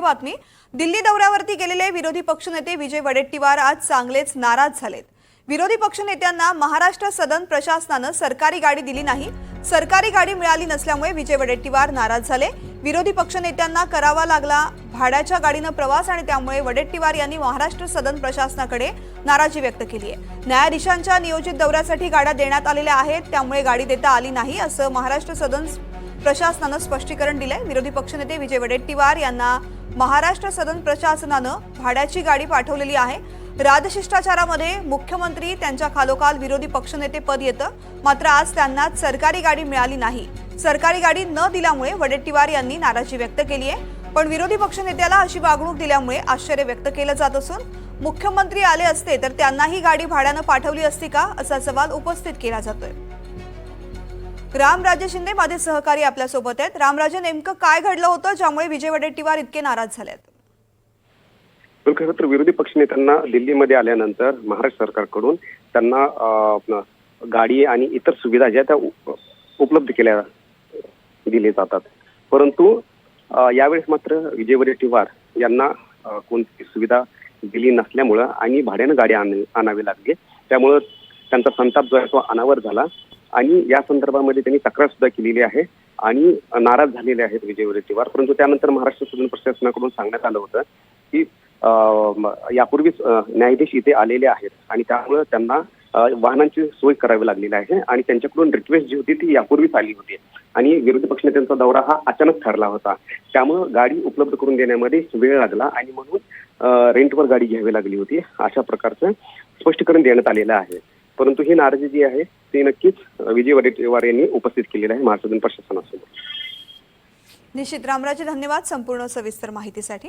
बातमी. दिल्ली दौऱ्यावरती गेलेले विरोधी पक्षनेते विजय वडेट्टीवार आज चांगलेच नाराज झालेत. विरोधी पक्षनेत्यांना महाराष्ट्र सदन प्रशासनानं सरकारी गाडी दिली नाही. सरकारी गाडी मिळाली नसल्यामुळे विजय वडेट्टीवार नाराज झाले. विरोधी पक्षनेत्यांना करावा लागला भाड्याच्या गाडीनं प्रवास आणि त्यामुळे वडेट्टीवार यांनी महाराष्ट्र सदन प्रशासनाकडे नाराजी व्यक्त केली आहे न्यायाधीशांच्या नियोजित दौऱ्यासाठी गाड्या देण्यात आलेल्या आहेत त्यामुळे गाडी देता आली नाही असं महाराष्ट्र सदन प्रशासनानं स्पष्टीकरण दिलंय. विरोधी पक्षनेते विजय वडेट्टीवार यांना महाराष्ट्र सदन प्रशासनानं भाड्याची गाडी पाठवलेली आहे. राजशिष्टाचारामध्ये मुख्यमंत्री त्यांच्या खालोखाल विरोधी पक्षनेते पद येतं. मात्र आज त्यांना सरकारी गाडी मिळाली नाही. सरकारी गाडी न दिल्यामुळे वडेट्टीवार यांनी नाराजी व्यक्त केली आहे. पण विरोधी पक्षनेत्याला अशी वागणूक दिल्यामुळे आश्चर्य व्यक्त केलं जात असून मुख्यमंत्री आले असते तर त्यांनाही गाडी भाड्यानं पाठवली असती का असा सवाल उपस्थित केला जातोय. रामराजे शिंदे माझे सहकारी आपल्यासोबत आहेत. रामराजे नेमकं काय घडलं होतं ज्यामुळे विजय वडेट्टीवार इतके नाराज झालेत? पण खरं तर विरोधी पक्षनेत्यांना दिल्लीमध्ये आल्यानंतर महाराष्ट्र सरकारकडून त्यांना गाडी आणि इतर सुविधा ज्या त्या उपलब्ध केल्या दिले जातात. परंतु यावेळेस मात्र विजय वडेट्टीवार यांना कोणती सुविधा दिली नसल्यामुळं आणि भाड्यानं गाडी आण आणावी लागली. त्यामुळं त्यांचा संताप जो आहे तो अनावर झाला. आणि या संदर्भामध्ये त्यांनी तक्रार सुद्धा केलेली आहे आणि नाराज झालेले आहेत विजय वडेट्टीवार. परंतु त्यानंतर महाराष्ट्र सदन प्रशासनाकडून सांगण्यात आलं होतं की यापूर्वीच न्यायाधीश इथे आलेले आहेत आणि त्यामुळे त्यांना वाहनांची सोय करावी लागलेली आहे आणि त्यांच्याकडून रिक्वेस्ट जी होती ती यापूर्वीच आली होती. आणि विरोधी पक्षनेत्यांचा दौरा हा अचानक ठरला होता. त्यामुळं गाडी उपलब्ध करून देण्यामध्ये वेळ लागला आणि म्हणून रेंटवर गाडी घ्यावी लागली होती. अशा प्रकारचं स्पष्टीकरण देण्यात आलेलं आहे. परंतु ही नाराजी जी आहे ते नक्कीच विजय वडेट्टीवार यांनी उपस्थित केलेलं आहे महाराष्ट्र सदन प्रशासनासमोर निश्चित. रामराजे धन्यवाद संपूर्ण सविस्तर माहितीसाठी.